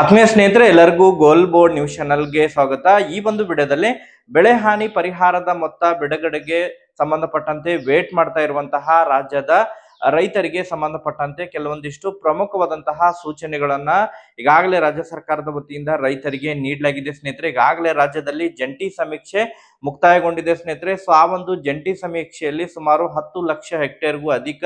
ಆತ್ಮೀಯ ಸ್ನೇಹಿತರೆ, ಎಲ್ಲರಿಗೂ ಗೋಲ್ ಬೋರ್ಡ್ ನ್ಯೂಸ್ ಚಾನಲ್ಗೆ ಸ್ವಾಗತ. ಈ ಒಂದು ವಿಡಿಯೋದಲ್ಲಿ ಬೆಳೆ ಹಾನಿ ಪರಿಹಾರದ ಮೊತ್ತ, ಬಿಡುಗಡೆಗೆ ಸಂಬಂಧಪಟ್ಟಂತೆ ವೇಟ್ ಮಾಡ್ತಾ ಇರುವಂತಹ ರಾಜ್ಯದ ರೈತರಿಗೆ ಸಂಬಂಧಪಟ್ಟಂತೆ ಕೆಲವೊಂದಿಷ್ಟು ಪ್ರಮುಖವಾದಂತಹ ಸೂಚನೆಗಳನ್ನ ಈಗಾಗಲೇ ರಾಜ್ಯ ಸರ್ಕಾರದ ವತಿಯಿಂದ ರೈತರಿಗೆ ನೀಡಲಾಗಿದೆ ಸ್ನೇಹಿತರೆ. ಈಗಾಗಲೇ ರಾಜ್ಯದಲ್ಲಿ ಜಂಟಿ ಸಮೀಕ್ಷೆ ಮುಕ್ತಾಯಗೊಂಡಿದೆ ಸ್ನೇಹಿತರೆ. ಸೊ, ಆ ಒಂದು ಜಂಟಿ ಸಮೀಕ್ಷೆಯಲ್ಲಿ ಸುಮಾರು ಹತ್ತು ಲಕ್ಷ ಹೆಕ್ಟೇರ್ಗೂ ಅಧಿಕ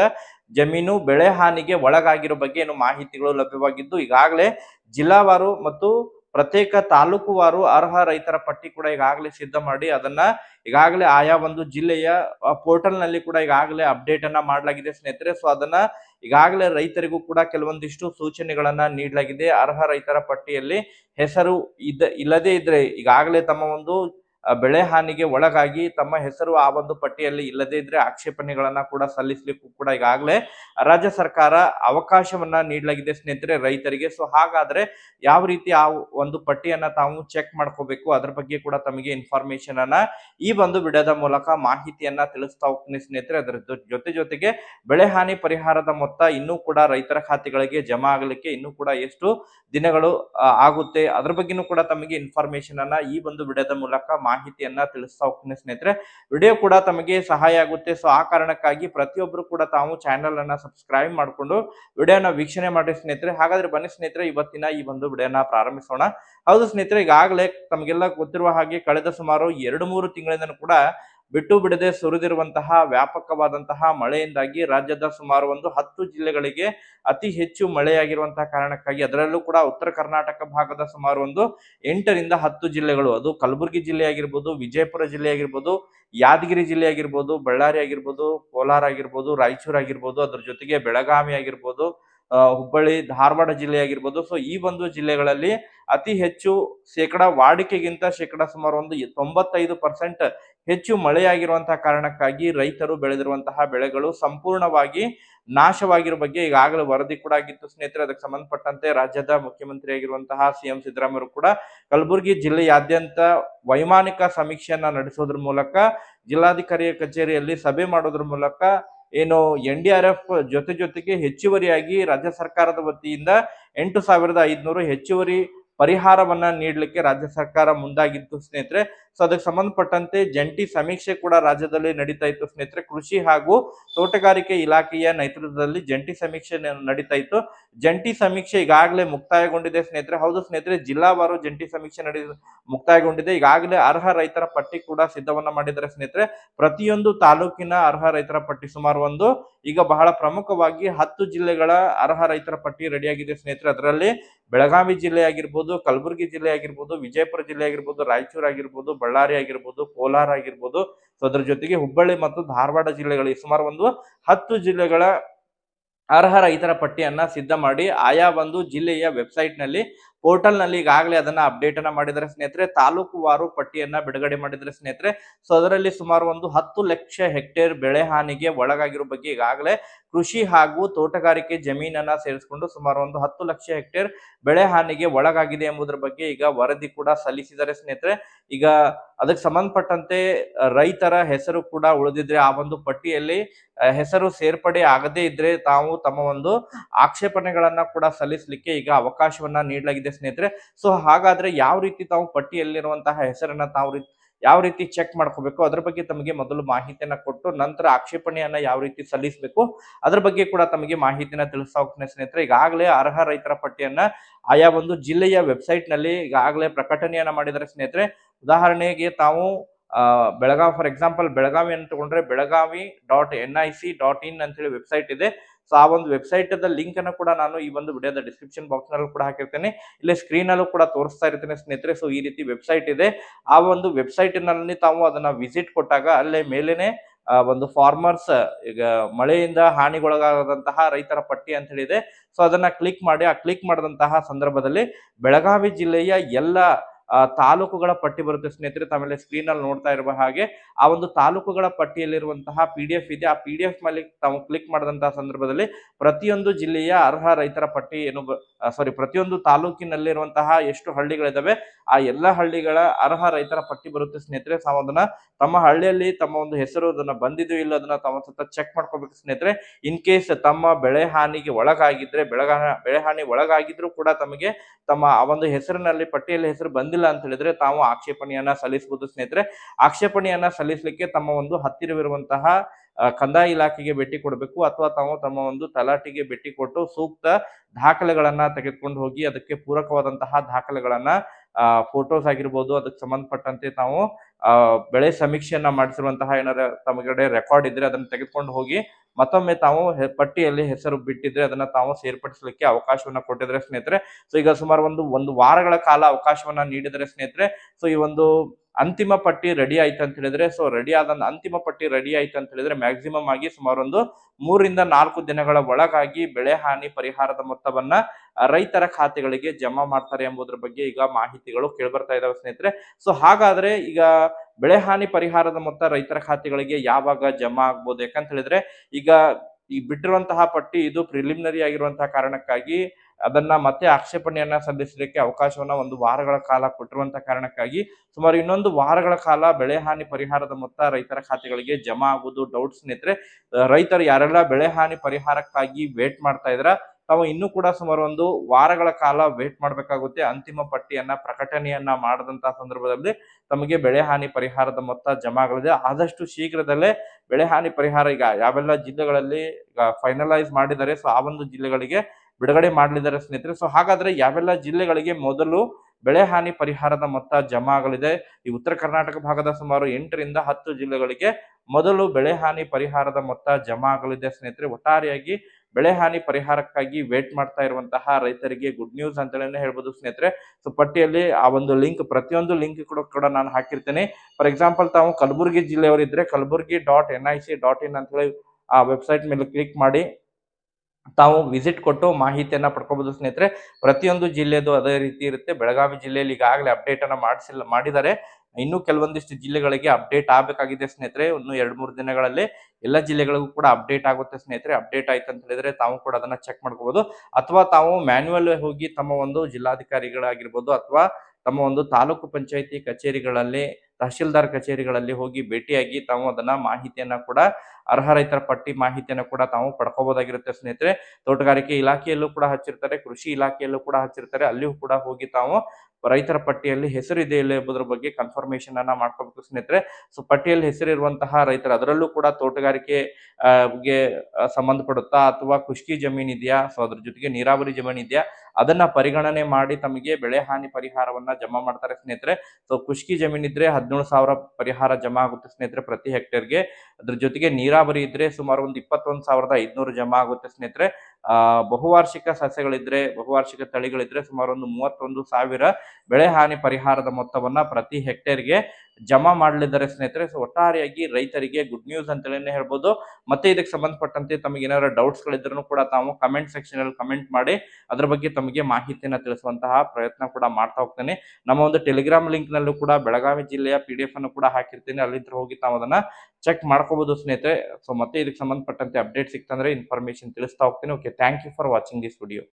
ಜಮೀನು ಬೆಳೆ ಹಾನಿಗೆ ಒಳಗಾಗಿರೋ ಬಗ್ಗೆ ಏನು ಮಾಹಿತಿಗಳು ಲಭ್ಯವಾಗಿದ್ದು, ಈಗಾಗಲೇ ಜಿಲ್ಲಾವಾರು ಮತ್ತು ಪ್ರತ್ಯೇಕ ತಾಲೂಕುವಾರು ಅರ್ಹ ರೈತರ ಪಟ್ಟಿ ಕೂಡ ಈಗಾಗಲೇ ಸಿದ್ಧ ಮಾಡಿ ಅದನ್ನ ಈಗಾಗಲೇ ಆಯಾ ಒಂದು ಜಿಲ್ಲೆಯ ಪೋರ್ಟಲ್ನಲ್ಲಿ ಕೂಡ ಈಗಾಗಲೇ ಅಪ್ಡೇಟ್ ಅನ್ನ ಮಾಡಲಾಗಿದೆ ಸ್ನೇಹಿತರೆ. ಸೊ ಅದನ್ನ ಈಗಾಗಲೇ ರೈತರಿಗೂ ಕೂಡ ಕೆಲವೊಂದಿಷ್ಟು ಸೂಚನೆಗಳನ್ನ ನೀಡಲಾಗಿದೆ. ಅರ್ಹ ರೈತರ ಪಟ್ಟಿಯಲ್ಲಿ ಹೆಸರು ಇದ್ದ ಇಲ್ಲದೇ ಇದ್ರೆ ಈಗಾಗಲೇ ತಮ್ಮ ಒಂದು ಬೆಳೆ ಹಾನಿಗೆ ಒಳಗಾಗಿ ತಮ್ಮ ಹೆಸರು ಆ ಒಂದು ಪಟ್ಟಿಯಲ್ಲಿ ಇಲ್ಲದೇ ಇದ್ರೆ ಆಕ್ಷೇಪಣೆಗಳನ್ನ ಕೂಡ ಸಲ್ಲಿಸಲಿಕ್ಕೂ ಕೂಡ ಈಗಾಗಲೇ ರಾಜ್ಯ ಸರ್ಕಾರ ಅವಕಾಶವನ್ನ ನೀಡಲಾಗಿದೆ ಸ್ನೇಹಿತರೆ, ರೈತರಿಗೆ. ಸೊ ಹಾಗಾದ್ರೆ ಯಾವ ರೀತಿ ಆ ಒಂದು ಪಟ್ಟಿಯನ್ನ ತಾವು ಚೆಕ್ ಮಾಡ್ಕೋಬೇಕು? ಅದ್ರ ಬಗ್ಗೆ ಕೂಡ ತಮಗೆ ಇನ್ಫಾರ್ಮೇಶನ್ ಅನ್ನ ಈ ಒಂದು ವಿಡಿಯೋದ ಮೂಲಕ ಮಾಹಿತಿಯನ್ನ ತಿಳಿಸ್ತಾ ಹೋಗ್ತೀನಿ ಸ್ನೇಹಿತರೆ. ಅದರ ಜೊತೆ ಜೊತೆಗೆ ಬೆಳೆ ಹಾನಿ ಪರಿಹಾರದ ಮೊತ್ತ ಇನ್ನೂ ಕೂಡ ರೈತರ ಖಾತೆಗಳಿಗೆ ಜಮಾ ಆಗಲಿಕ್ಕೆ ಇನ್ನೂ ಕೂಡ ಎಷ್ಟು ದಿನಗಳು ಆಗುತ್ತೆ? ಅದ್ರ ಬಗ್ಗೆನೂ ಕೂಡ ತಮಗೆ ಇನ್ಫಾರ್ಮೇಶನ್ ಅನ್ನ ಈ ಒಂದು ವಿಡಿಯೋದ ಮೂಲಕ ಮಾಹಿತಿಯನ್ನ ತಿಳಿಸ್ತಾ ಹೋಗ್ತೀನಿ ಸ್ನೇಹಿತರೆ. ವಿಡಿಯೋ ಕೂಡ ತಮಗೆ ಸಹಾಯ ಆಗುತ್ತೆ. ಸೊ ಆ ಕಾರಣಕ್ಕಾಗಿ ಪ್ರತಿಯೊಬ್ಬರು ಕೂಡ ತಾವು ಚಾನೆಲ್ ಅನ್ನ ಸಬ್ಸ್ಕ್ರೈಬ್ ಮಾಡಿಕೊಂಡು ವಿಡಿಯೋನ ವೀಕ್ಷಣೆ ಮಾಡಿ ಸ್ನೇಹಿತರೆ. ಹಾಗಾದ್ರೆ ಬನ್ನಿ ಸ್ನೇಹಿತರೆ, ಇವತ್ತಿನ ಈ ಒಂದು ವಿಡಿಯೋನ ಪ್ರಾರಂಭಿಸೋಣ. ಹೌದು ಸ್ನೇಹಿತರೆ, ಈಗಾಗಲೇ ತಮಗೆಲ್ಲ ಗೊತ್ತಿರುವ ಹಾಗೆ ಕಳೆದ ಸುಮಾರು ಎರಡು ಮೂರು ತಿಂಗಳಿಂದ ಕೂಡ ಬಿಟ್ಟು ಬಿಡದೆ ಸುರಿದಿರುವಂತಹ ವ್ಯಾಪಕವಾದಂತಹ ಮಳೆಯಿಂದಾಗಿ ರಾಜ್ಯದ ಸುಮಾರು ಒಂದು ಹತ್ತು ಜಿಲ್ಲೆಗಳಿಗೆ ಅತಿ ಹೆಚ್ಚು ಮಳೆಯಾಗಿರುವಂತಹ ಕಾರಣಕ್ಕಾಗಿ ಅದರಲ್ಲೂ ಕೂಡ ಉತ್ತರ ಕರ್ನಾಟಕ ಭಾಗದ ಸುಮಾರು ಒಂದು ಎಂಟರಿಂದ ಹತ್ತು ಜಿಲ್ಲೆಗಳು. ಅದು ಕಲಬುರಗಿ ಜಿಲ್ಲೆ ವಿಜಯಪುರ ಜಿಲ್ಲೆ ಯಾದಗಿರಿ ಜಿಲ್ಲೆ ಆಗಿರ್ಬೋದು ಬಳ್ಳಾರಿ ಆಗಿರ್ಬೋದು, ಕೋಲಾರ ಆಗಿರ್ಬೋದು, ರಾಯಚೂರು ಆಗಿರ್ಬೋದು, ಅದ್ರ ಜೊತೆಗೆ ಬೆಳಗಾವಿ ಆಗಿರ್ಬೋದು ಹುಬ್ಬಳ್ಳಿ, ಧಾರವಾಡ ಜಿಲ್ಲೆ ಆಗಿರ್ಬೋದು ಸೊ ಈ ಒಂದು ಜಿಲ್ಲೆಗಳಲ್ಲಿ ಅತಿ ಹೆಚ್ಚು ಶೇಕಡ ವಾಡಿಕೆಗಿಂತ ಶೇಕಡ ಸುಮಾರು ಒಂದು ತೊಂಬತ್ತೈದು ಪರ್ಸೆಂಟ್ ಹೆಚ್ಚು ಮಳೆಯಾಗಿರುವಂತಹ ಕಾರಣಕ್ಕಾಗಿ ರೈತರು ಬೆಳೆದಿರುವಂತಹ ಬೆಳೆಗಳು ಸಂಪೂರ್ಣವಾಗಿ ನಾಶವಾಗಿರೋ ಬಗ್ಗೆ ಈಗಾಗಲೇ ವರದಿ ಕೂಡ ಆಗಿತ್ತು. ಸ್ನೇಹಿತರೆ, ಅದಕ್ಕೆ ಸಂಬಂಧಪಟ್ಟಂತೆ ರಾಜ್ಯದ ಮುಖ್ಯಮಂತ್ರಿ ಆಗಿರುವಂತಹ ಸಿಎಂ ಸಿದ್ದರಾಮಯ್ಯ ಕೂಡ ಕಲಬುರಗಿ ಜಿಲ್ಲೆಯಾದ್ಯಂತ ವೈಮಾನಿಕ ಸಮೀಕ್ಷೆಯನ್ನ ನಡೆಸೋದ್ರ ಮೂಲಕ ಜಿಲ್ಲಾಧಿಕಾರಿಯ ಕಚೇರಿಯಲ್ಲಿ ಸಭೆ ಮಾಡೋದ್ರ ಮೂಲಕ ಏನು ಎನ್ ಡಿ ಆರ್ ಎಫ್ ಜೊತೆ ಜೊತೆಗೆ ಹೆಚ್ಚುವರಿಯಾಗಿ ರಾಜ್ಯ ಸರ್ಕಾರದ ವತಿಯಿಂದ ಎಂಟು ಸಾವಿರದ ಐದುನೂರು ಹೆಚ್ಚುವರಿ ಪರಿಹಾರವನ್ನ ನೀಡಲಿಕ್ಕೆ ರಾಜ್ಯ ಸರ್ಕಾರ ಮುಂದಾಗಿತ್ತು ಸ್ನೇಹಿತರೆ. ಸೊ ಅದಕ್ಕೆ ಸಂಬಂಧಪಟ್ಟಂತೆ ಜಂಟಿ ಸಮೀಕ್ಷೆ ಕೂಡ ರಾಜ್ಯದಲ್ಲಿ ನಡೀತಾ ಇತ್ತು. ಸ್ನೇಹಿತರೆ, ಕೃಷಿ ಹಾಗೂ ತೋಟಗಾರಿಕೆ ಇಲಾಖೆಯ ನೇತೃತ್ವದಲ್ಲಿ ಜಂಟಿ ಸಮೀಕ್ಷೆ ನಡೀತಾ ಇತ್ತು. ಜಂಟಿ ಸಮೀಕ್ಷೆ ಈಗಾಗಲೇ ಮುಕ್ತಾಯಗೊಂಡಿದೆ ಸ್ನೇಹಿತರೆ. ಹೌದು ಸ್ನೇಹಿತರೆ ಜಿಲ್ಲಾವಾರು ಜಂಟಿ ಸಮೀಕ್ಷೆ ನಡೆ, ಮುಕ್ತಾಯಗೊಂಡಿದೆ. ಈಗಾಗಲೇ ಅರ್ಹ ರೈತರ ಪಟ್ಟಿ ಕೂಡ ಸಿದ್ಧವನ್ನ ಮಾಡಿದ್ದಾರೆ ಸ್ನೇಹಿತರೆ. ಪ್ರತಿಯೊಂದು ತಾಲೂಕಿನ ಅರ್ಹ ರೈತರ ಪಟ್ಟಿ ಸುಮಾರು ಒಂದು. ಈಗ ಬಹಳ ಪ್ರಮುಖವಾಗಿ ಹತ್ತು ಜಿಲ್ಲೆಗಳ ಅರ್ಹ ರೈತರ ಪಟ್ಟಿ ರೆಡಿಯಾಗಿದೆ ಸ್ನೇಹಿತರೆ. ಅದರಲ್ಲಿ ಬೆಳಗಾವಿ ಜಿಲ್ಲೆ ಆಗಿರ್ಬೋದು, ಕಲಬುರಗಿ ಜಿಲ್ಲೆ ಆಗಿರ್ಬೋದು, ವಿಜಯಪುರ ಜಿಲ್ಲೆ ಆಗಿರ್ಬೋದು, ರಾಯಚೂರು ಆಗಿರ್ಬೋದು ಬಳ್ಳಾರಿ ಆಗಿರ್ಬೋದು, ಕೋಲಾರ ಆಗಿರ್ಬೋದು, ಸೊ ಅದ್ರ ಜೊತೆಗೆ ಹುಬ್ಬಳ್ಳಿ ಮತ್ತು ಧಾರವಾಡ ಜಿಲ್ಲೆಗಳಿಗೆ ಸುಮಾರು ಒಂದು ಹತ್ತು ಜಿಲ್ಲೆಗಳ ಅರ್ಹ ರೈತರ ಪಟ್ಟಿಯನ್ನ ಸಿದ್ಧ ಮಾಡಿ, ಆಯಾ ಒಂದು ಜಿಲ್ಲೆಯ ವೆಬ್ಸೈಟ್ನಲ್ಲಿ ಪೋರ್ಟಲ್ನಲ್ಲಿ ಈಗಾಗಲೇ ಅದನ್ನ ಅಪ್ಡೇಟ್ ಅನ್ನ ಮಾಡಿದರೆ ಸ್ನೇಹಿತರೆ. ತಾಲೂಕುವಾರು ಪಟ್ಟಿಯನ್ನ ಬಿಡುಗಡೆ ಮಾಡಿದರೆ ಸ್ನೇಹಿತರೆ. ಸೊ ಅದರಲ್ಲಿ ಸುಮಾರು ಒಂದು ಹತ್ತು ಲಕ್ಷ ಹೆಕ್ಟೇರ್ ಬೆಳೆ ಹಾನಿಗೆ ಒಳಗಾಗಿರೋ ಬಗ್ಗೆ ಈಗಾಗಲೇ ಕೃಷಿ ಹಾಗೂ ತೋಟಗಾರಿಕೆ ಜಮೀನನ್ನ ಸೇರಿಸಿಕೊಂಡು ಸುಮಾರು ಒಂದು ಹತ್ತು ಲಕ್ಷ ಹೆಕ್ಟೇರ್ ಬೆಳೆ ಹಾನಿಗೆ ಒಳಗಾಗಿದೆ ಎಂಬುದರ ಬಗ್ಗೆ ಈಗ ವರದಿ ಕೂಡ ಸಲ್ಲಿಸಿದ್ದಾರೆ ಸ್ನೇಹಿತರೆ. ಈಗ ಅದಕ್ಕೆ ಸಂಬಂಧಪಟ್ಟಂತೆ ರೈತರ ಹೆಸರು ಕೂಡ ಉಳಿದಿದ್ರೆ ಆ ಒಂದು ಪಟ್ಟಿಯಲ್ಲಿ ಹೆಸರು ಸೇರ್ಪಡೆ ಆಗದೇ ಇದ್ರೆ ತಾವು ತಮ್ಮ ಒಂದು ಆಕ್ಷೇಪಣೆಗಳನ್ನ ಕೂಡ ಸಲ್ಲಿಸಲಿಕ್ಕೆ ಈಗ ಅವಕಾಶವನ್ನ ನೀಡಲಾಗಿದೆ ಸ್ನೇಹಿತರೆ. ಸೊ, ಹಾಗಾದ್ರೆ ಯಾವ ರೀತಿ ತಾವು ಪಟ್ಟಿಯಲ್ಲಿರುವಂತಹ ಹೆಸರನ್ನ ತಾವು ಯಾವ ರೀತಿ ಚೆಕ್ ಮಾಡ್ಕೋಬೇಕು, ಅದ್ರ ಬಗ್ಗೆ ತಮಗೆ ಮೊದಲು ಮಾಹಿತಿಯನ್ನ ಕೊಟ್ಟು ನಂತರ ಆಕ್ಷೇಪಣೆಯನ್ನ ಯಾವ ರೀತಿ ಸಲ್ಲಿಸಬೇಕು, ಅದ್ರ ಬಗ್ಗೆ ಕೂಡ ತಮಗೆ ಮಾಹಿತಿನ ತಿಳಿಸ್ತಾ ಹೋಗ್ತೇನೆ ಸ್ನೇಹಿತರೆ, ಈಗಾಗಲೇ ಅರ್ಹ ರೈತರ ಪಟ್ಟಿಯನ್ನ ಆಯಾ ಒಂದು ಜಿಲ್ಲೆಯ ವೆಬ್ಸೈಟ್ನಲ್ಲಿ ಈಗಾಗಲೇ ಪ್ರಕಟಣೆಯನ್ನ ಮಾಡಿದರೆ ಸ್ನೇಹಿತರೆ. ಉದಾಹರಣೆಗೆ ತಾವು ಬೆಳಗಾವಿ ಫಾರ್ ಎಕ್ಸಾಂಪಲ್ ಬೆಳಗಾವಿ ಅಂತ ತಗೊಂಡ್ರೆ Belagavi dot N I C dot in ಅಂತೇಳಿ ವೆಬ್ಸೈಟ್ ಇದೆ. ಸೊ ಆ ಒಂದು ವೆಬ್ಸೈಟ್ ಲಿಂಕ್ ಅನ್ನು ಕೂಡ ನಾನು ಈ ಒಂದು ವಿಡಿಯೋದ ಡಿಸ್ಕ್ರಿಪ್ಷನ್ ಬಾಕ್ಸ್ ನಲ್ಲೂ ಕೂಡ ಹಾಕಿರ್ತೇನೆ. ಇಲ್ಲಿ ಸ್ಕ್ರೀನ್ ಅಲ್ಲೂ ಕೂಡ ತೋರಿಸ್ತಾ ಇರ್ತೇನೆ ಸ್ನೇಹಿತರೆ. ಸೊ ಈ ರೀತಿ ವೆಬ್ಸೈಟ್ ಇದೆ. ಆ ಒಂದು ವೆಬ್ಸೈಟ್ನಲ್ಲಿ ತಾವು ಅದನ್ನ ವಿಸಿಟ್ ಕೊಟ್ಟಾಗ ಅಲ್ಲೇ ಮೇಲೇನೆ ಒಂದು ಫಾರ್ಮರ್ಸ್ ಈಗ ಮಳೆಯಿಂದ ಹಾನಿಗೊಳಗಾದಂತಹ ರೈತರ ಪಟ್ಟಿ ಅಂತ ಹೇಳಿದೆ. ಸೊ ಅದನ್ನ ಕ್ಲಿಕ್ ಮಾಡಿ, ಆ ಕ್ಲಿಕ್ ಮಾಡಿದಂತಹ ಸಂದರ್ಭದಲ್ಲಿ ಬೆಳಗಾವಿ ಜಿಲ್ಲೆಯ ಎಲ್ಲ ತಾಲೂಕುಗಳ ಪಟ್ಟಿ ಬರುತ್ತೆ ಸ್ನೇಹಿತರೆ ತಾವೆಲ್ಲ ಸ್ಕ್ರೀನ್ ಅಲ್ಲಿ ನೋಡ್ತಾ ಇರುವ ಹಾಗೆ. ಆ ಒಂದು ತಾಲೂಕುಗಳ ಪಟ್ಟಿಯಲ್ಲಿರುವಂತಹ ಪಿ ಡಿ ಎಫ್ ಇದೆ. ಆ ಪಿ ಡಿ ಎಫ್ ಮೇಲೆ ತಾವು ಕ್ಲಿಕ್ ಮಾಡಿದಂತಹ ಸಂದರ್ಭದಲ್ಲಿ ಪ್ರತಿಯೊಂದು ಜಿಲ್ಲೆಯ ಅರ್ಹ ರೈತರ ಪಟ್ಟಿ ಏನು ಸಾರಿ ಪ್ರತಿಯೊಂದು ತಾಲೂಕಿನಲ್ಲಿರುವಂತಹ ಎಷ್ಟು ಹಳ್ಳಿಗಳಿದಾವೆ, ಆ ಎಲ್ಲ ಹಳ್ಳಿಗಳ ಅರ್ಹ ರೈತರ ಪಟ್ಟಿ ಬರುತ್ತೆ ಸ್ನೇಹಿತರೆ. ತಾವು ಅದನ್ನ ತಮ್ಮ ಹಳ್ಳಿಯಲ್ಲಿ ತಮ್ಮ ಒಂದು ಹೆಸರು ಅದನ್ನ ಬಂದಿದೆಯೋ ಇಲ್ಲ ಅದನ್ನ ತಮ್ಮ ಸತ ಚೆಕ್ ಮಾಡ್ಕೋಬೇಕು ಸ್ನೇಹಿತರೆ. ಇನ್ ಕೇಸ್ ತಮ್ಮ ಬೆಳೆ ಹಾನಿಗೆ ಒಳಗಾಗಿದ್ರೆ ಬೆಳೆಗ ಬೆಳೆ ಹಾನಿ ಒಳಗಾಗಿದ್ರು ಕೂಡ ತಮಗೆ ತಮ್ಮ ಆ ಒಂದು ಹೆಸರಿನಲ್ಲಿ, ಪಟ್ಟಿಯಲ್ಲಿ ಹೆಸರು ಬಂದಿಲ್ಲ ಅಂತ ಹೇಳಿದ್ರೆ ತಾವು ಆಕ್ಷೇಪಣೆಯನ್ನ ಸಲ್ಲಿಸಬಹುದು ಸ್ನೇಹಿತರೆ. ಆಕ್ಷೇಪಣೆಯನ್ನ ಸಲ್ಲಿಸಲಿಕ್ಕೆ ತಮ್ಮ ಒಂದು ಹತ್ತಿರವಿರುವಂತಹ ಕಂದಾಯ ಇಲಾಖೆಗೆ ಭೇಟಿ ಕೊಡಬೇಕು ಅಥವಾ ತಾವು ತಮ್ಮ ಒಂದು ತಲಾಟಿಗೆ ಭೇಟಿ ಕೊಟ್ಟು ಸೂಕ್ತ ದಾಖಲೆಗಳನ್ನ ತೆಗೆದುಕೊಂಡು ಹೋಗಿ ಅದಕ್ಕೆ ಪೂರಕವಾದಂತಹ ದಾಖಲೆಗಳನ್ನ ಫೋಟೋಸ್ ಆಗಿರ್ಬೋದು ಅದಕ್ಕೆ ಸಂಬಂಧಪಟ್ಟಂತೆ ಆ, ಬೆಳೆ ಸಮೀಕ್ಷೆಯನ್ನ ಮಾಡಿಸಿರುವಂತಹ ಏನಾರ ತಮಗಡೆ ರೆಕಾರ್ಡ್ ಇದ್ರೆ ಅದನ್ನ ತೆಗೆದುಕೊಂಡು ಹೋಗಿ ಮತ್ತೊಮ್ಮೆ ತಾವು ಪಟ್ಟಿಯಲ್ಲಿ ಹೆಸರು ಬಿಟ್ಟಿದ್ರೆ ಅದನ್ನ ತಾವು ಸೇರ್ಪಡಿಸಲಿಕ್ಕೆ ಅವಕಾಶವನ್ನ ಕೊಟ್ಟಿದ್ರೆ ಸ್ನೇಹಿತರೆ. ಸೊ ಈಗ ಸುಮಾರು ಒಂದು ಒಂದು ವಾರಗಳ ಕಾಲ ಅವಕಾಶವನ್ನ ನೀಡಿದರೆ ಸ್ನೇಹಿತರೆ. ಸೊ ಈ ಒಂದು ಅಂತಿಮ ಪಟ್ಟಿ ರೆಡಿ ಆಯ್ತು ಅಂತ ಹೇಳಿದ್ರೆ ಸೊ ರೆಡಿ ಆದ ಅಂತಿಮ ಪಟ್ಟಿ ರೆಡಿ ಆಯ್ತು ಅಂತ ಹೇಳಿದ್ರೆ ಮ್ಯಾಕ್ಸಿಮಮ್ ಆಗಿ ಸುಮಾರು ಒಂದು ಮೂರರಿಂದ ನಾಲ್ಕು ದಿನಗಳ ಒಳಗಾಗಿ ಬೆಳೆ ಹಾನಿ ಪರಿಹಾರದ ಮೊತ್ತವನ್ನ ರೈತರ ಖಾತೆಗಳಿಗೆ ಜಮಾ ಮಾಡ್ತಾರೆ ಎಂಬುದರ ಬಗ್ಗೆ ಈಗ ಮಾಹಿತಿಗಳು ಕೇಳ್ಬರ್ತಾ ಇದಾವೆ ಸ್ನೇಹಿತರೆ. ಸೊ ಹಾಗಾದ್ರೆ ಈಗ ಬೆಳೆ ಹಾನಿ ಪರಿಹಾರದ ಮೊತ್ತ ರೈತರ ಖಾತೆಗಳಿಗೆ ಯಾವಾಗ ಜಮಾ ಆಗ್ಬೋದು ಯಾಕಂತ ಹೇಳಿದ್ರೆ, ಈಗ ಈ ಬಿಟ್ಟಿರುವಂತಹ ಪಟ್ಟಿ ಇದು ಪ್ರಿಲಿಮಿನರಿ ಆಗಿರುವಂತಹ ಕಾರಣಕ್ಕಾಗಿ ಅದನ್ನ ಮತ್ತೆ ಆಕ್ಷೇಪಣೆಯನ್ನ ಸಲ್ಲಿಸಲಿಕ್ಕೆ ಅವಕಾಶವನ್ನ ಒಂದು ವಾರಗಳ ಕಾಲ ಕೊಟ್ಟಿರುವಂತ ಕಾರಣಕ್ಕಾಗಿ ಸುಮಾರು ಇನ್ನೊಂದು ವಾರಗಳ ಕಾಲ ಬೆಳೆ ಹಾನಿ ಪರಿಹಾರದ ಮೊತ್ತ ರೈತರ ಖಾತೆಗಳಿಗೆ ಜಮಾ ಆಗುವುದು ಡೌಟ್ ಸ್ನೇಹಿತರೆ. ರೈತರು ಯಾರೆಲ್ಲ ಬೆಳೆ ಹಾನಿ ಪರಿಹಾರಕ್ಕಾಗಿ ವೇಟ್ ಮಾಡ್ತಾ ಇದ್ರ ತಾವು ಇನ್ನೂ ಕೂಡ ಸುಮಾರು ಒಂದು ವಾರಗಳ ಕಾಲ ವೇಟ್ ಮಾಡಬೇಕಾಗುತ್ತೆ. ಅಂತಿಮ ಪಟ್ಟಿಯನ್ನ, ಪ್ರಕಟಣೆಯನ್ನ ಮಾಡದಂತಹ ಸಂದರ್ಭದಲ್ಲಿ ತಮಗೆ ಬೆಳೆ ಹಾನಿ ಪರಿಹಾರದ ಮೊತ್ತ ಜಮಾ ಆಗಲಿದೆ. ಆದಷ್ಟು ಶೀಘ್ರದಲ್ಲೇ ಬೆಳೆ ಹಾನಿ ಪರಿಹಾರ ಈಗ ಯಾವೆಲ್ಲ ಜಿಲ್ಲೆಗಳಲ್ಲಿ ಫೈನಲೈಸ್ ಮಾಡಿದ್ದಾರೆ, ಸೊ ಆ ಒಂದು ಜಿಲ್ಲೆಗಳಿಗೆ ಬಿಡುಗಡೆ ಮಾಡಲಿದ್ದಾರೆ ಸ್ನೇಹಿತರೆ. ಸೊ ಹಾಗಾದ್ರೆ ಯಾವೆಲ್ಲ ಜಿಲ್ಲೆಗಳಿಗೆ ಮೊದಲು ಬೆಳೆ ಹಾನಿ ಪರಿಹಾರದ ಮೊತ್ತ ಜಮಾ ಆಗಲಿದೆ? ಈ ಉತ್ತರ ಕರ್ನಾಟಕ ಭಾಗದ ಸುಮಾರು ಎಂಟರಿಂದ ಹತ್ತು ಜಿಲ್ಲೆಗಳಿಗೆ ಮೊದಲು ಬೆಳೆ ಹಾನಿ ಪರಿಹಾರದ ಮೊತ್ತ ಜಮಾ ಆಗಲಿದೆ ಸ್ನೇಹಿತರೆ. ಒಟ್ಟಾರೆಯಾಗಿ ಬೆಳೆ ಹಾನಿ ಪರಿಹಾರಕ್ಕಾಗಿ ವೇಟ್ ಮಾಡ್ತಾ ಇರುವಂತಹ ರೈತರಿಗೆ ಗುಡ್ ನ್ಯೂಸ್ ಅಂತೇಳಿ ಹೇಳ್ಬೋದು ಸ್ನೇಹಿತರೆ. ಸೊ ಪಟ್ಟಿಯಲ್ಲಿ ಆ ಒಂದು ಲಿಂಕ್ ಪ್ರತಿಯೊಂದು ಲಿಂಕ್ ಕೂಡ ಕೂಡ ನಾನು ಹಾಕಿರ್ತೇನೆ. ಫಾರ್ ಎಕ್ಸಾಂಪಲ್ ತಾವು Kalaburagi ಜಿಲ್ಲೆಯವರಿದ್ರೆ Kalaburagi dot N I C dot in ಅಂತ ಹೇಳಿ ಆ ವೆಬ್ಸೈಟ್ ಮೇಲೆ ಕ್ಲಿಕ್ ಮಾಡಿ. ತಾವು ವಿಸಿಟ್ ಕೊಟ್ಟು ಮಾಹಿತಿಯನ್ನ ಪಡ್ಕೋಬಹುದು ಸ್ನೇಹಿತರೆ. ಪ್ರತಿಯೊಂದು ಜಿಲ್ಲೆದು ಅದೇ ರೀತಿ ಇರುತ್ತೆ. ಬೆಳಗಾವಿ ಜಿಲ್ಲೆಯಲ್ಲಿ ಈಗಾಗಲೇ ಅಪ್ಡೇಟ್ ಅನ್ನ ಮಾಡಿಸಿಲ್ಲ ಮಾಡಿದ್ದಾರೆ. ಇನ್ನು ಕೆಲವೊಂದಿಷ್ಟು ಜಿಲ್ಲೆಗಳಿಗೆ ಅಪ್ಡೇಟ್ ಆಗಬೇಕಾಗಿದೆ ಸ್ನೇಹಿತರೆ. ಇನ್ನು ಎರಡು ಮೂರು ದಿನಗಳಲ್ಲಿ ಎಲ್ಲ ಜಿಲ್ಲೆಗಳಿಗೂ ಕೂಡ ಅಪ್ಡೇಟ್ ಆಗುತ್ತೆ ಸ್ನೇಹಿತರೆ. ಅಪ್ಡೇಟ್ ಆಯ್ತು ಅಂತ ಹೇಳಿದ್ರೆ ತಾವು ಕೂಡ ಅದನ್ನ ಚೆಕ್ ಮಾಡ್ಕೋಬಹುದು ಅಥವಾ ತಾವು ಮ್ಯಾನ್ಯುವಲ್ ಹೋಗಿ ತಮ್ಮ ಒಂದು ಜಿಲ್ಲಾಧಿಕಾರಿಗಳಾಗಿರ್ಬೋದು ಅಥವಾ ತಮ್ಮ ಒಂದು ತಾಲೂಕು ಪಂಚಾಯಿತಿ ಕಚೇರಿಗಳಲ್ಲಿ, ತಹಶೀಲ್ದಾರ್ ಕಚೇರಿಗಳಲ್ಲಿ ಹೋಗಿ ಭೇಟಿಯಾಗಿ ತಾವು ಅದನ್ನ ಮಾಹಿತಿಯನ್ನ ಕೂಡ, ಅರ್ಹ ರೈತರ ಪಟ್ಟಿ ಮಾಹಿತಿಯನ್ನ ಕೂಡ ತಾವು ಪಡ್ಕೋಬಹುದಾಗಿರುತ್ತೆ ಸ್ನೇಹಿತರೆ. ತೋಟಗಾರಿಕೆ ಇಲಾಖೆಯಲ್ಲೂ ಕೂಡ ಹಚ್ಚಿರ್ತಾರೆ, ಕೃಷಿ ಇಲಾಖೆಯಲ್ಲೂ ಕೂಡ ಹಚ್ಚಿರ್ತಾರೆ. ಅಲ್ಲಿಯೂ ಕೂಡ ಹೋಗಿ ತಾವು ರೈತರ ಪಟ್ಟಿಯಲ್ಲಿ ಹೆಸರು ಇದೆ ಇಲ್ಲ ಎಂಬುದರ ಬಗ್ಗೆ ಕನ್ಫರ್ಮೇಶನ್ ಅನ್ನ ಮಾಡ್ಕೋಬೇಕು ಸ್ನೇಹಿತರೆ. ಸೊ ಪಟ್ಟಿಯಲ್ಲಿ ಹೆಸರಿರುವಂತಹ ರೈತರು ಅದರಲ್ಲೂ ಕೂಡ ತೋಟಗಾರಿಕೆ ಗೆ ಸಂಬಂಧಪಡುತ್ತಾ ಅಥವಾ ಖುಷ್ಕಿ ಜಮೀನ್ ಇದೆಯಾ? ಸೊ ಅದ್ರ ಜೊತೆಗೆ ನೀರಾವರಿ ಜಮೀನ್ ಇದೆಯಾ? ಅದನ್ನ ಪರಿಗಣನೆ ಮಾಡಿ ತಮಗೆ ಬೆಳೆ ಹಾನಿ ಪರಿಹಾರವನ್ನ ಜಮಾ ಮಾಡ್ತಾರೆ ಸ್ನೇಹಿತರೆ. ಸೊ ಖುಷ್ಕಿ ಜಮೀನ್ ಇದ್ರೆ ಹದಿನೇಳು ಸಾವಿರ ಪರಿಹಾರ ಜಮಾ ಆಗುತ್ತೆ ಸ್ನೇಹಿತರೆ ಪ್ರತಿ ಹೆಕ್ಟೇರ್ಗೆ. ಅದ್ರ ಜೊತೆಗೆ ನೀರಾವರಿ ಇದ್ರೆ ಸುಮಾರು ಒಂದು ಇಪ್ಪತ್ತೊಂದು ಸಾವಿರದ ಐದ್ನೂರು ಜಮಾ ಆಗುತ್ತೆ ಸ್ನೇಹಿತರೆ. ಬಹುವಾರ್ಷಿಕ ಸಸ್ಯಗಳಿದ್ರೆ ಬಹುವಾರ್ಷಿಕ ತಳಿಗಳಿದ್ರೆ ಸುಮಾರು ಒಂದು ಮೂವತ್ತೊಂದು ಸಾವಿರ ಬೆಳೆ ಹಾನಿ ಪರಿಹಾರದ ಮೊತ್ತವನ್ನ ಪ್ರತಿ ಹೆಕ್ಟೇರ್ಗೆ ಜಮಾ ಮಾಡಲಿದ್ದಾರೆ ಸ್ನೇಹಿತರೆ. ಸೊ ಒಟ್ಟಾರೆಯಾಗಿ ರೈತರಿಗೆ ಗುಡ್ ನ್ಯೂಸ್ ಅಂತಲೇ ಹೇಳ್ಬೋದು. ಮತ್ತೆ ಇದಕ್ಕೆ ಸಂಬಂಧಪಟ್ಟಂತೆ ತಮಗೆ ಏನಾದ್ರು ಡೌಟ್ಸ್ ಗಳಿದ್ರು ಕೂಡ ತಾವು ಕಮೆಂಟ್ ಸೆಕ್ಷನ್ ಅಲ್ಲಿ ಕಮೆಂಟ್ ಮಾಡಿ, ಅದ್ರ ಬಗ್ಗೆ ತಮಗೆ ಮಾಹಿತಿಯನ್ನ ತಿಳಿಸುವಂತಹ ಪ್ರಯತ್ನ ಕೂಡ ಮಾಡ್ತಾ ಹೋಗ್ತೇನೆ. ನಮ್ಮ ಒಂದು ಟೆಲಿಗ್ರಾಮ್ ಲಿಂಕ್ ನಲ್ಲೂ ಕೂಡ ಬೆಳಗಾವಿ ಜಿಲ್ಲೆಯ ಪಿ ಡಿ ಎಫ್ ಅನ್ನು ಕೂಡ ಹಾಕಿರ್ತೀನಿ. ಅಲ್ಲಿಂದ ಹೋಗಿ ತಾವು ಅದನ್ನ ಚೆಕ್ ಮಾಡ್ಕೋಬಹುದು ಸ್ನೇಹಿತರೆ. ಸೊ ಮತ್ತೆ ಇದಕ್ಕೆ ಸಂಬಂಧಪಟ್ಟಂತೆ ಅಪ್ಡೇಟ್ ಸಿಕ್ತಂದ್ರೆ ಇನ್ಫಾರ್ಮೇಶನ್ ತಿಳಿಸ್ತಾ ಹೋಗ್ತೀನಿ. Okay thank you for watching this video